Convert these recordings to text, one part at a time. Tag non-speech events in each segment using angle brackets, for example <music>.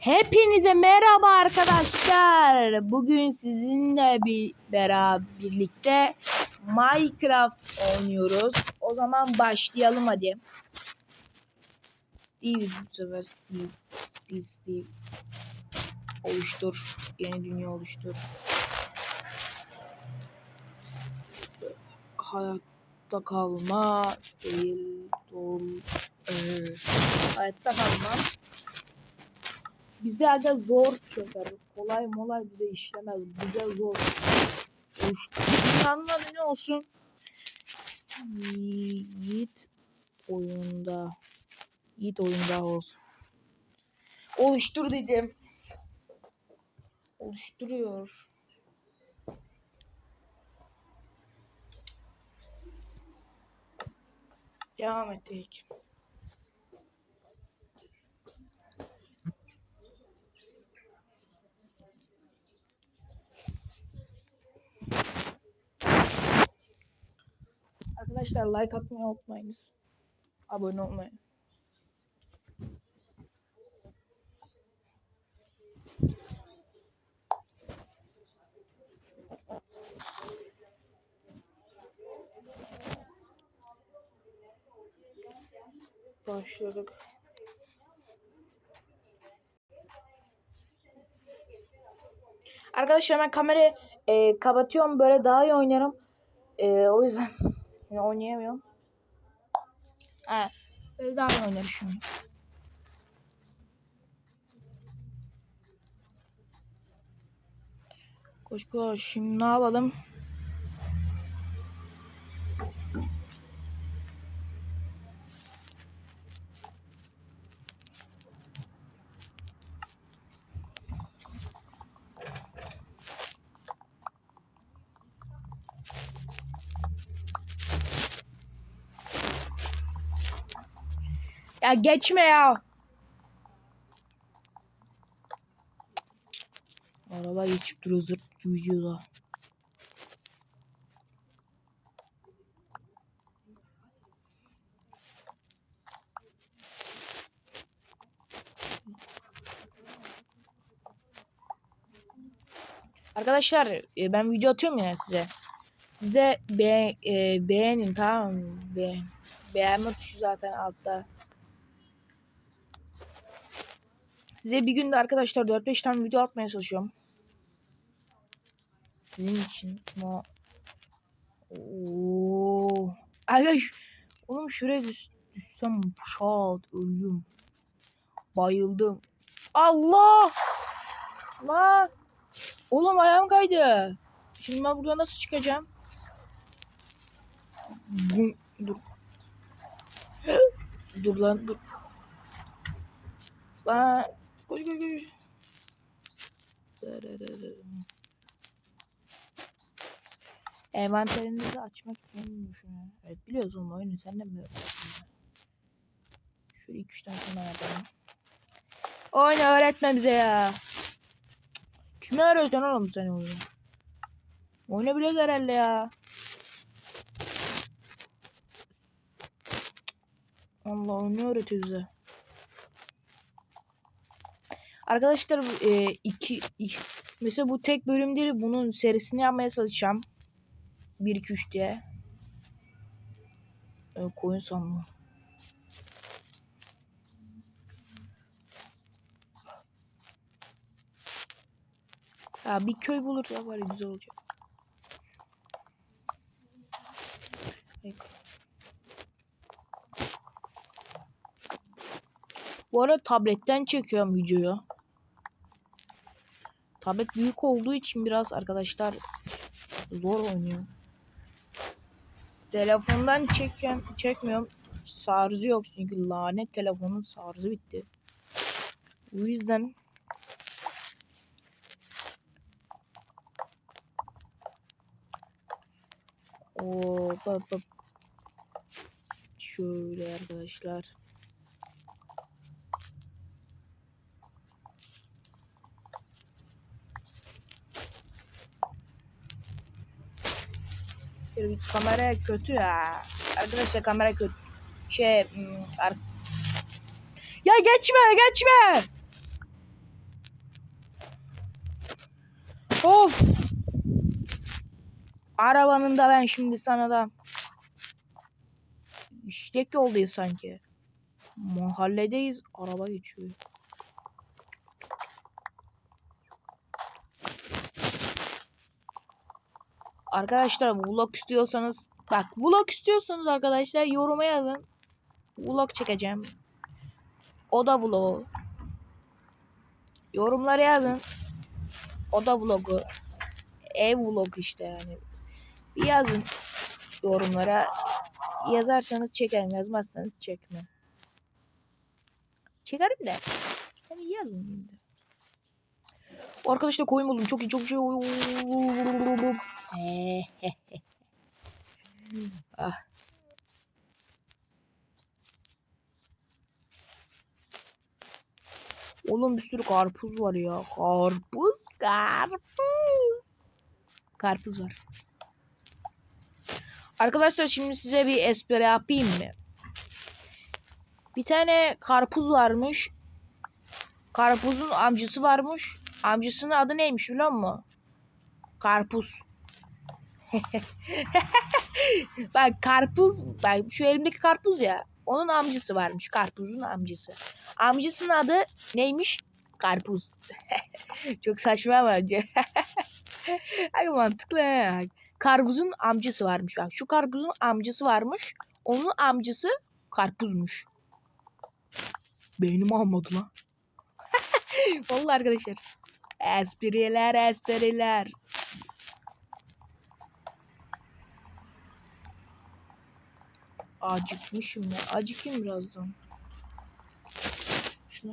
Hepinize merhaba arkadaşlar. Bugün sizinle bir beraber birlikte Minecraft oynuyoruz. O zaman başlayalım hadi. Steve bu sefer Steve. Steve Steve. Oluştur. Yeni dünya oluştur. Hayatta kalma değil. Dol. Ee, hayatta kalma bize aga zor çözer. Kolay molay bize işlemez. Bize zor. Dünyanın adı ne olsun? Yiğit oyunda. Yiğit oyunda olsun. Oluştur dedim. Oluşturuyor. Devam ettik. Arkadaşlar like atmayı unutmayınız. Abone olmayı. Başladık. Arkadaşlar ben kamerayı e, kapatıyorum böyle daha iyi oynarım. E, o yüzden <laughs> Yine oynayamıyorum. Ha, böyle daha iyi oynarım şimdi. Koş koş. Şimdi ne yapalım? Ya geçme ya. Araba geçip duruyor zırt videoda. Arkadaşlar e, ben video atıyorum ya size. Siz de be e, beğenin tamam mı? Be beğenme tuşu zaten altta. Size bir günde arkadaşlar 4-5 tane video atmaya çalışıyorum. Sizin için ama Oo. Arkadaş oğlum şuraya düş, düşsem şat öldüm. Bayıldım. Allah! Allah! Oğlum ayağım kaydı. Şimdi ben buradan nasıl çıkacağım? Bu, dur. dur lan dur. Lan koş koş koş. Envanterinizi açmak ya. Evet biliyoruz oğlum oyunu sen de mi Şöyle 2-3 tane sana yapalım. Oyunu öğretme bize ya. Kime öğretiyorsun oğlum sen oyunu? Oyunu biliyoruz herhalde ya. Allah oyunu öğretiyor bize. Arkadaşlar e, iki, iki mesela bu tek bölüm değil bunun serisini yapmaya çalışacağım. 1 2 3 diye. E, koyun sandım. Ya bir köy bulursa var güzel olacak. Bu arada tabletten çekiyorum videoyu. Tablet büyük olduğu için biraz arkadaşlar zor oynuyor. Telefondan çeken çekmiyorum. Sarızı yok çünkü lanet telefonun sarızı bitti. O yüzden o bak bak şöyle arkadaşlar. Siktir kamera kötü ya. Arkadaşlar kamera kötü. Şey hmm, Ya geçme geçme. Of. Arabanın da ben şimdi sana da işlek yoldayız sanki. Mahalledeyiz. Araba geçiyor. Arkadaşlar vlog istiyorsanız bak vlog istiyorsanız arkadaşlar yoruma yazın. Vlog çekeceğim. O da vlog. Yorumlara yazın. O da vlogu. Ev vlog işte yani. Bir yazın yorumlara. Yazarsanız çekerim. Yazmazsanız çekmem. Çekerim de. Yani yazın de. Arkadaşlar koyun buldum. Çok iyi çok iyi. Ah. <laughs> Oğlum bir sürü karpuz var ya. Karpuz, karpuz. Karpuz var. Arkadaşlar şimdi size bir espri yapayım mı? Bir tane karpuz varmış. Karpuzun amcası varmış. Amcasının adı neymiş biliyor musun? Karpuz. <laughs> bak karpuz, bak şu elimdeki karpuz ya. Onun amcası varmış. Karpuzun amcası. Amcasının adı neymiş? Karpuz. <laughs> Çok saçma ama önce. <laughs> Ay mantıklı. he. Karpuzun amcası varmış. Bak şu karpuzun amcası varmış. Onun amcası karpuzmuş. Beynim almadı lan. Vallahi arkadaşlar. Espriler espriler. Acıkmışım ya. Acıkayım birazdan. Şuna.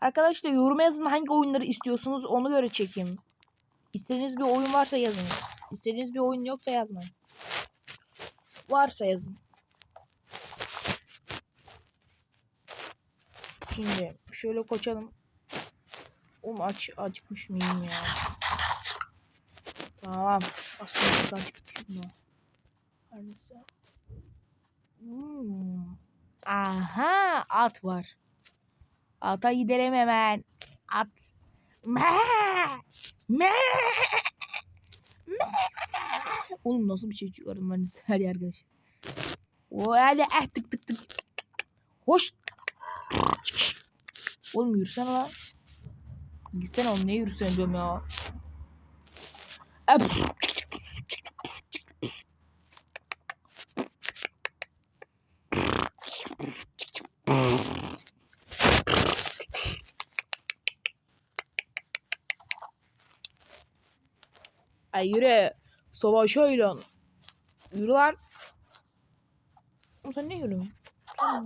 Arkadaşlar yoruma yazın hangi oyunları istiyorsunuz onu göre çekeyim. İstediğiniz bir oyun varsa yazın. İstediğiniz bir oyun yoksa yazmayın. Varsa yazın. Şimdi şöyle koçalım. Oğlum aç acıkmış mıyım ya? Tamam. Aslında acıkmışım ya. Her neyse. Hmm. Aha at var. Ata gidelim hemen. At. Me. Me. Me. Oğlum nasıl bir şey çıkardım ben? Hadi arkadaş. O hadi eh tık tık tık. Hoş. Oğlum yürüsene lan. Gitsene oğlum ne yürüsene diyorum ya. Ay yürü. Savaşayla. Yürü lan. Sen ne yürümüyorsun?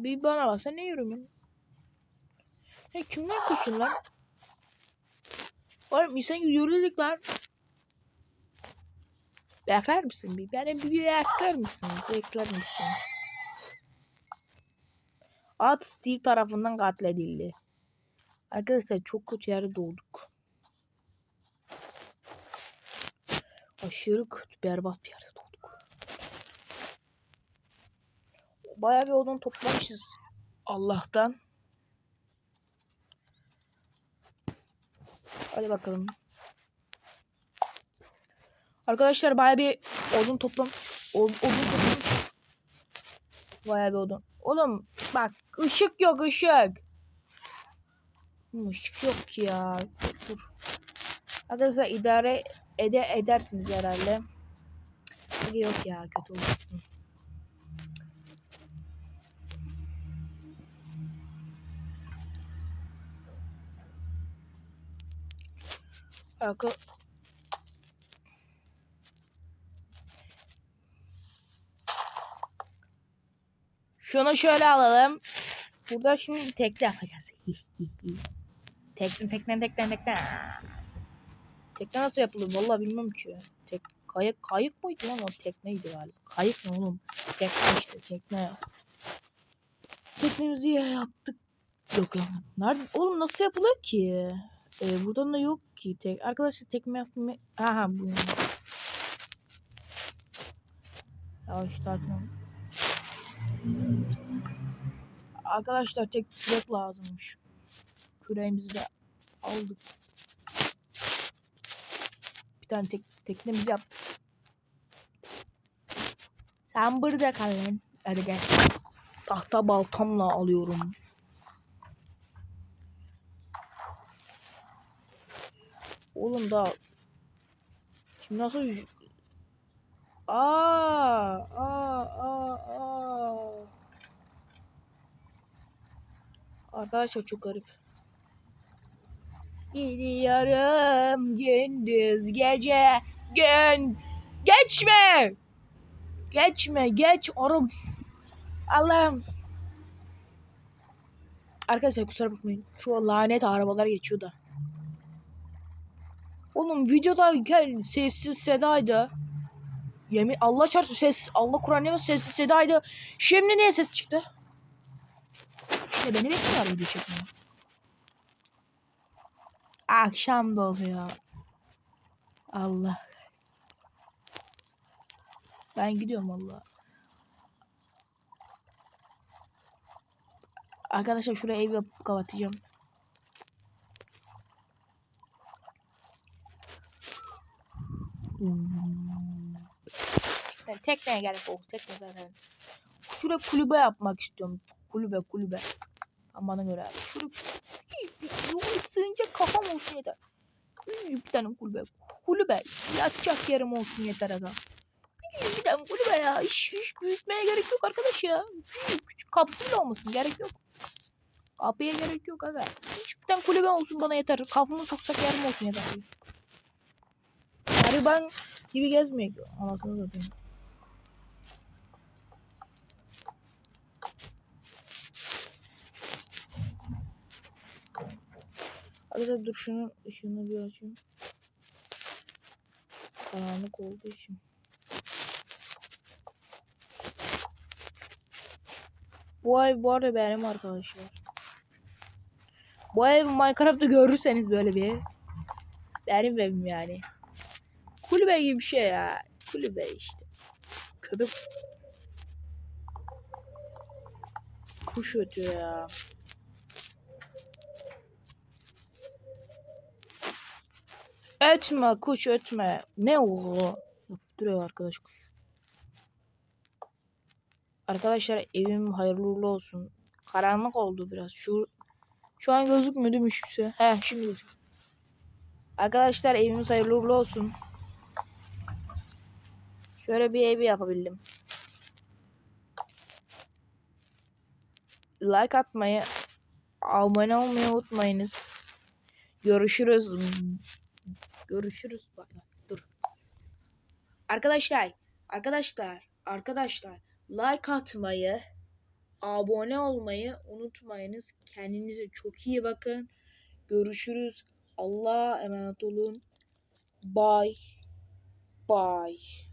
Bir bana bak sen ne yürümüyorsun? Sen kimden kaçıyorsun lan? Oğlum insan gibi yürüdük lan. Bekler misin bir? Beni bir, bekler misin? Bekler misin? At Steve tarafından katledildi. Arkadaşlar çok kötü yerde doğduk. Aşırı kötü berbat bir yerde doğduk. Bayağı bir odun toplamışız. Allah'tan. Hadi bakalım. Arkadaşlar bayağı bir odun toplam. Odun toplam. Bayağı bir odun. Oğlum bak ışık yok ışık. Işık yok ki ya. Dur. Arkadaşlar idare ede edersiniz herhalde. Yok ya kötü olmasın. Arka Şunu şöyle alalım. Burada şimdi tekne yapacağız. <laughs> tekne tekne tekne tekne. Tekne nasıl yapılır? Vallahi bilmem ki. Tek kayık kayık mıydı lan o tekneydi galiba. Kayık ne oğlum? Tekne işte tekne. Teknemizi ya yaptık. Yok ya. Nerede? Oğlum nasıl yapılıyor ki? Ee, buradan da yok ki. Tek... Arkadaşlar tekme yapma. Aha bu. Ya işte Arkadaşlar tek kürek lazımmış. Küreğimizi de aldık. Bir tane tek teknemizi yap. Sen burada kal lan. Hadi gel. Tahta baltamla alıyorum. Oğlum da Şimdi nasıl Aa, aa, aa, aa. Arkadaşlar çok garip. Gidiyorum gündüz gece gün. Geçme! Geçme geç oğlum. Allah'ım. Arkadaşlar kusura bakmayın. Şu lanet arabalar geçiyor da Oğlum videodayken sessiz sedaydı Yemin Allah çarpsın ses Allah Kur'an yemin sessiz sedaydı Şimdi niye ses çıktı? İşte beni bekliyor video çekmeye Akşam da oluyor. Allah. Ben gidiyorum valla. Arkadaşlar şuraya ev yapıp kapatacağım. Ben tekneye gerek yok. Tekne zaten. Şuraya kulübe yapmak istiyorum. Kulübe kulübe. Ama bana göre. Şuraya Yol sığınca kafam olsun yeter. Küçücük bir tane kulübe. Kulübe. Yatacak yerim olsun yeter adam. Küçücük bir tane kulübe ya. Hiç, hiç büyütmeye gerek yok arkadaş ya. Küçük, küçük kapısı bile olmasın. Gerek yok. Kapıya gerek yok aga. Küçük bir tane kulübe olsun bana yeter. Kafamı soksak yerim olsun yeter. Gariban gibi gezmiyor ki. Anasını satayım. Arkadaşlar dur şunun ışığını bir açayım. Karanlık olduğu için. Bu ev bu arada benim arkadaşlar. Bu ev Minecraft'ta görürseniz böyle bir ev. Benim evim yani. Kulübe gibi bir şey ya. Kulübe işte. Köpek. Kuş ötüyor ya. Ötme kuş ötme. Ne o? Duruyor arkadaş kuş. Arkadaşlar evim hayırlı uğurlu olsun. Karanlık oldu biraz. Şu şu an gözükmüyor mü şu? He şimdi gözüküyor. Arkadaşlar evimiz hayırlı uğurlu olsun. Şöyle bir evi yapabildim. Like atmayı, abone olmayı unutmayınız. Görüşürüz. Görüşürüz. Dur. Arkadaşlar, arkadaşlar, arkadaşlar like atmayı, abone olmayı unutmayınız. Kendinize çok iyi bakın. Görüşürüz. Allah'a emanet olun. Bye. Bye.